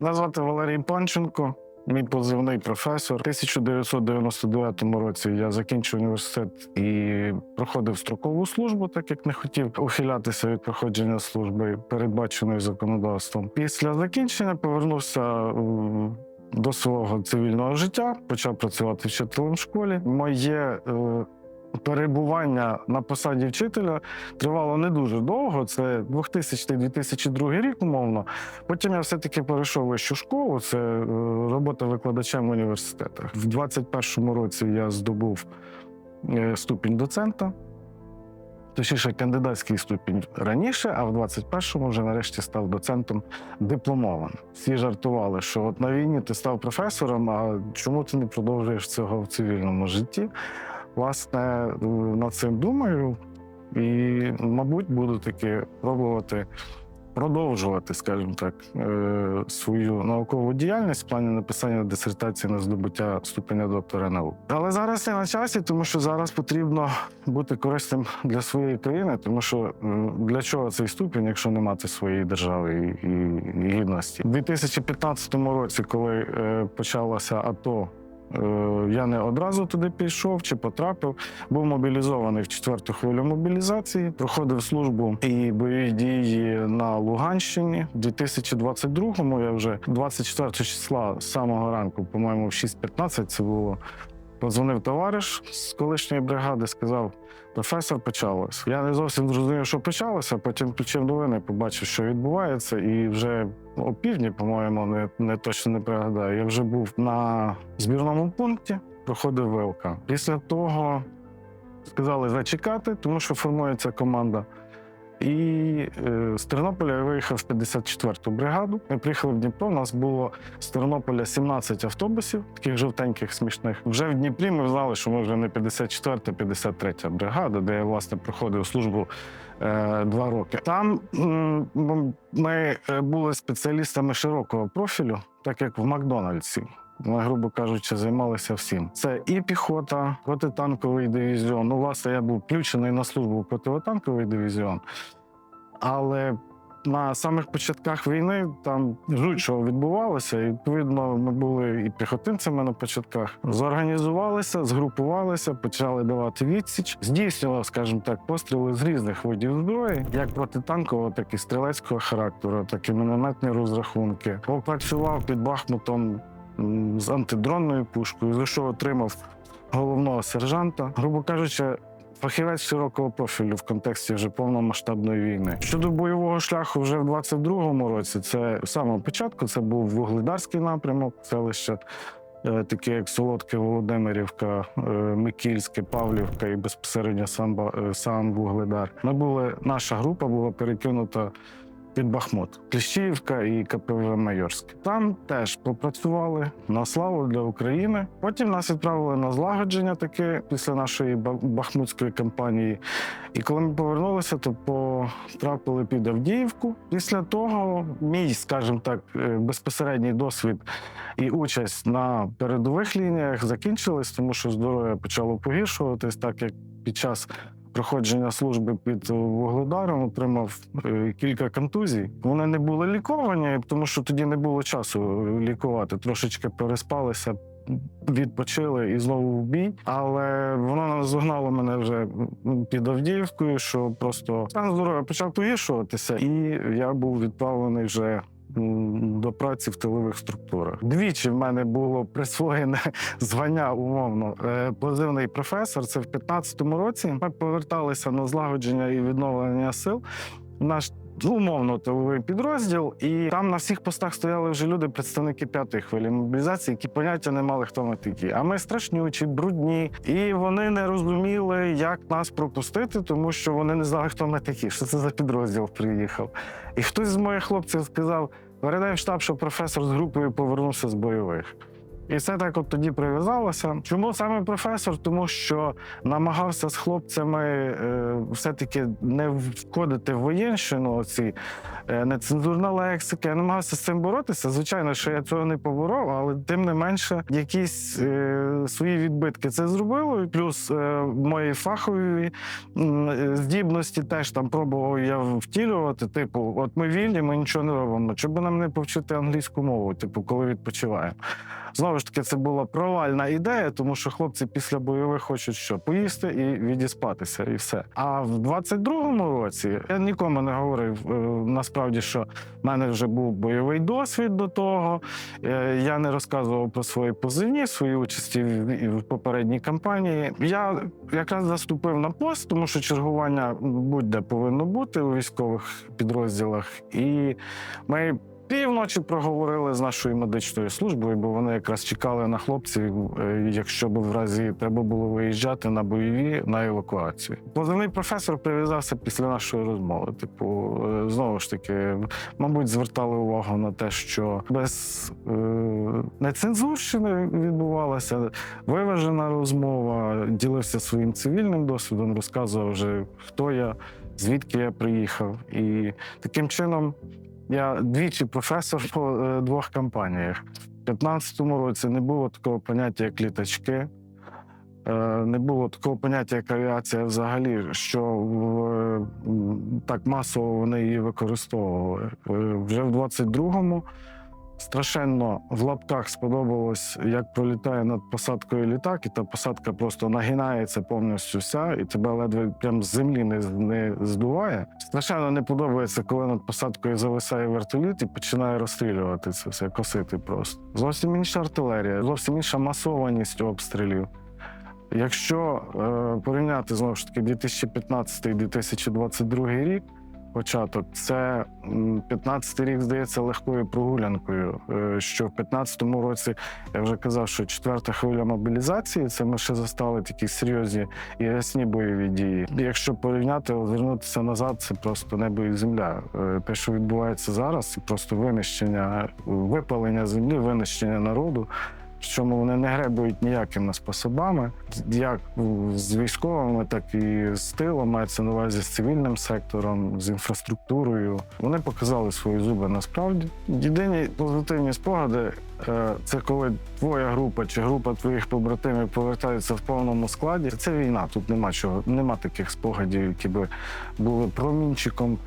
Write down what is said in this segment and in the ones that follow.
Мене звати Валерій Панченко, мій позивний професор. У 1999 році я закінчив університет і проходив строкову службу, так як не хотів ухилятися від проходження служби, передбаченої законодавством. Після закінчення повернувся до свого цивільного життя, почав працювати вчителем в школі. Моє е, перебування на посаді вчителя тривало не дуже довго. Це 2000-2002 рік, умовно. Потім я все-таки перейшов вищу школу. Це е, робота викладачем в університетах. В 21-му році я здобув е, ступінь доцента. Точніше, кандидатський ступінь раніше, а в 21-му вже нарешті став доцентом дипломованим. Всі жартували, що от на війні ти став професором, а чому ти не продовжуєш цього в цивільному житті? Власне, над цим думаю, і, мабуть, буду таки пробувати продовжувати, скажімо так, е, свою наукову діяльність в плані написання дисертації на здобуття ступеня доктора наук. Але зараз не на часі, тому що зараз потрібно бути корисним для своєї країни, тому що для чого цей ступінь, якщо не мати своєї держави і, і, і гідності? У 2015 році, коли е, почалося АТО. Е, Я не одразу туди пішов чи потрапив. Був мобілізований в четверту хвилю мобілізації, проходив службу і бойові дії на Луганщині. в 2022-му я вже 24 числа самого ранку, по-моєму, в 6.15 це було. Подзвонив товариш з колишньої бригади, сказав: професор, почалось. Я не зовсім зрозумів, що почалося. Потім включив новини, побачив, що відбувається, і вже о півдні, по-моєму, не, не точно не пригадаю. Я вже був на збірному пункті, проходив ВЛК. Після того сказали зачекати, тому що формується команда. І е, з Тернополя я виїхав в 54-ту бригаду. Ми приїхали в Дніпро. У нас було з Тернополя 17 автобусів, таких жовтеньких, смішних. Вже в Дніпрі ми знали, що ми вже не 54-та, 53-та бригада, де я власне проходив службу е, два роки. Там ми е, були спеціалістами широкого профілю, так як в Макдональдсі. Ми, грубо кажучи, займалися всім. Це і піхота, протитанковий дивізіон. Ну, власне, я був включений на службу протитанковий дивізіон. Але на самих початках війни там жуть що відбувалося. І, відповідно, ми були і піхотинцями на початках. Зорганізувалися, згрупувалися, почали давати відсіч. Здійснював, скажімо так, постріли з різних видів зброї, як протитанкового, так і стрілецького характеру, так і мінометні розрахунки. Попрацював під Бахмутом з антидронною пушкою, за що отримав головного сержанта. Грубо кажучи, фахівець широкого профілю в контексті вже повномасштабної війни. Щодо бойового шляху, вже в 22-му році, це з самого початку, це був вугледарський напрямок, селище. е, Такі як Солодке, Володимирівка, е, Микільське, Павлівка і безпосередньо сам, е, сам Вугледар. Ми були, наша група була перекинута під Бахмут, Кліщіївка і КПВ Майорське. Там теж попрацювали на славу для України. Потім нас відправили на злагодження таке після нашої бахмутської кампанії. І коли ми повернулися, то потрапили під Авдіївку. Після того мій, скажімо так, е, безпосередній досвід і участь на передових лініях закінчились, тому що здоров'я почало погіршуватись, так як під час проходження служби під вугледаром отримав е, кілька контузій. Вони не були ліковані, тому що тоді не було часу лікувати. Трошечки переспалися. Відпочили і знову в бій, але воно наздогнало мене вже під Авдіївкою, що просто стан здоров'я почав погіршуватися, і я був відправлений вже до праці в тилових структурах. Двічі в мене було присвоєне звання умовно е, позивний професор. Це в 15-му році. Ми поверталися на злагодження і відновлення сил. Наш умовно тиловий підрозділ, і там на всіх постах стояли вже люди, представники п'ятої хвилі мобілізації, які поняття не мали, хто ми такі. А ми страшнючі, брудні, і вони не розуміли, як нас пропустити, тому що вони не знали, хто ми такі, що це за підрозділ приїхав. І хтось з моїх хлопців сказав: передай в штаб, що професор з групою повернувся з бойових. І це так от тоді прив'язалося. Чому саме професор? Тому що намагався з хлопцями е, все-таки не входити в воєнщину, оці е, нецензурна лексика. Я намагався з цим боротися. Звичайно, що я цього не поборов, але тим не менше якісь е, свої відбитки це зробило. Плюс е, мої фахові е, здібності теж там пробував я втілювати. Типу, от ми вільні, ми нічого не робимо. Чому нам не повчити англійську мову, типу, коли відпочиваємо? Знову ж таки, це була провальна ідея, тому що хлопці після бойових хочуть що поїсти і відіспатися, і все. А в 22-му році я нікому не говорив е, насправді, що в мене вже був бойовий досвід до того. Е, Я не розказував про свої позивні, свої участі в, в попередній кампанії. Я якраз заступив на пост, тому що чергування будь-де повинно бути у військових підрозділах. І ми півночі проговорили з нашою медичною службою, бо вони якраз чекали на хлопців, е, якщо б в разі треба було виїжджати на бойові на евакуацію. Позивний професор прив'язався після нашої розмови. Типу, е, знову ж таки, мабуть, звертали увагу на те, що без е, нецензурщини відбувалася виважена розмова, ділився своїм цивільним досвідом, розказував вже, хто я, звідки я приїхав. І таким чином я двічі професор по е, двох кампаніях. У 15-му році не було такого поняття, як літачки. Е, Не було такого поняття, як авіація взагалі, що в, е, так масово вони її використовували. Е, Вже в 22-му страшенно в лапках сподобалось, як пролітає над посадкою літак, і та посадка просто нагинається повністю вся, і тебе ледве прям з землі не, не здуває. Страшенно не подобається, коли над посадкою зависає вертоліт і починає розстрілювати це все, косити просто. Зовсім інша артилерія, зовсім інша масованість обстрілів. Якщо е, порівняти знову ж таки 2015-2022 рік, початок, це м, 15 рік здається легкою прогулянкою. е, Що в 15-му році я вже казав, що четверта хвиля мобілізації це ми ще застали такі серйозні і ясні бойові дії. Якщо порівняти, озирнутися назад, це просто небо і земля. Е, Те, що відбувається зараз, це просто винищення, випалення землі, винищення народу. Причому вони не гребують ніякими способами, як з військовими, так і з тилом, мається на увазі з цивільним сектором, з інфраструктурою. Вони показали свої зуби насправді. Єдині позитивні спогади е, це коли твоя група чи група твоїх побратимів повертаються в повному складі. Це війна. Тут нема чого, нема таких спогадів, які би були промінчиком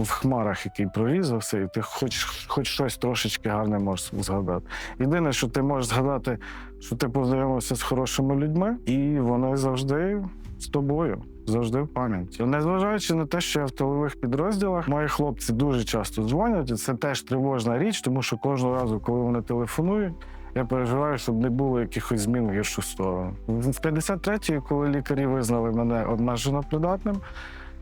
в хмарах, який прорізався, і ти хоч, хоч щось трошечки гарне можеш згадати. Єдине, що ти можеш згадати, що ти познайомився з хорошими людьми, і вони завжди з тобою. Завжди в пам'яті. Незважаючи на те, що я в тилових підрозділах, мої хлопці дуже часто дзвонять, і це теж тривожна річ, тому що кожного разу, коли вони телефонують, я переживаю, щоб не було якихось змін в гіршу сторону. В 53-ї, коли лікарі визнали мене обмежено придатним,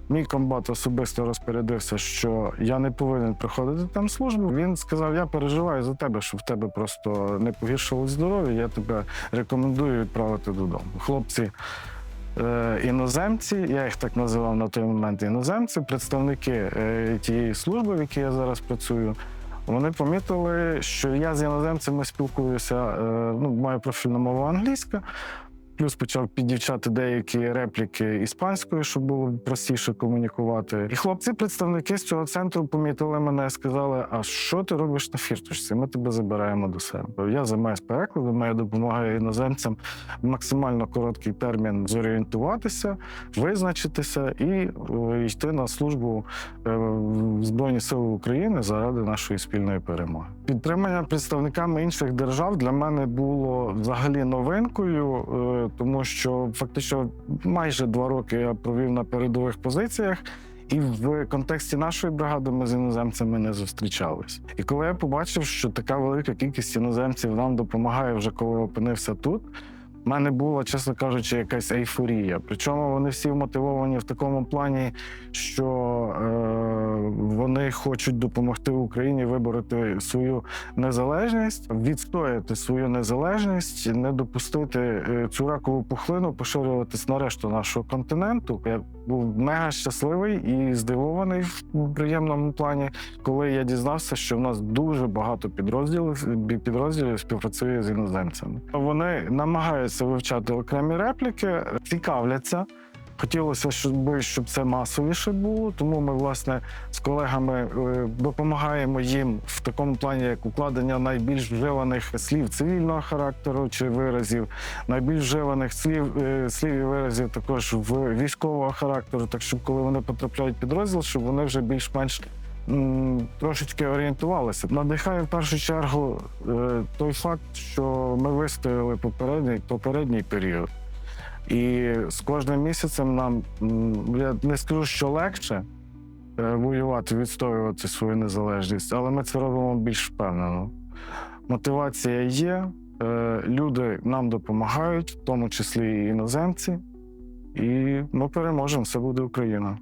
Мій комбат особисто розпорядився, що я не повинен проходити там службу. Він сказав: я переживаю за тебе, що в тебе просто не погіршилось здоров'я. Я тебе рекомендую відправити додому. Хлопці. е, Іноземці, я їх так називав на той момент іноземці, представники е, тієї служби, в якій я зараз працюю, вони помітили, що я з іноземцями спілкуюся, е, ну, маю профільну мову англійська, плюс почав піддівчати деякі репліки іспанською, щоб було простіше комунікувати. І хлопці, представники з цього центру, помітили мене сказали: А що ти робиш на фірточці? Ми тебе забираємо до себе. Я займаюся перекладом, я допомагаю іноземцям максимально короткий термін зорієнтуватися, визначитися і е, йти на службу е, в Збройні Сили України заради нашої спільної перемоги. Підтримання представниками інших держав для мене було взагалі новинкою, е, тому що фактично майже два роки я провів на передових позиціях. І в контексті нашої бригади ми з іноземцями не зустрічались. І коли я побачив, що така велика кількість іноземців нам допомагає вже коли опинився тут, У мене була, чесно кажучи, якась ейфорія. Причому вони всі вмотивовані в такому плані, що е, вони хочуть допомогти Україні вибороти свою незалежність, відстояти свою незалежність, не допустити е, цю ракову пухлину поширюватись на решту нашого континенту. Я був мега щасливий і здивований в приємному плані, коли я дізнався, що в нас дуже багато підрозділів підрозділів співпрацює з іноземцями. Вони намагаються вивчати окремі репліки, цікавляться. Хотілося, щоб, щоб це масовіше було, тому ми власне з колегами е, допомагаємо їм в такому плані, як укладення найбільш вживаних слів цивільного характеру чи виразів, найбільш вживаних слів, е, слів і виразів також в військового характеру, так щоб коли вони потрапляють в підрозділ, щоб вони вже більш-менш трошечки орієнтувалися. Надихає в першу чергу е, той факт, що ми вистояли попередній, попередній період. І з кожним місяцем нам я не скажу, що легше е, воювати, відстоювати свою незалежність, але ми це робимо більш впевнено. Мотивація є, е, люди нам допомагають, в тому числі і іноземці, і ми переможемо. Все буде Україна.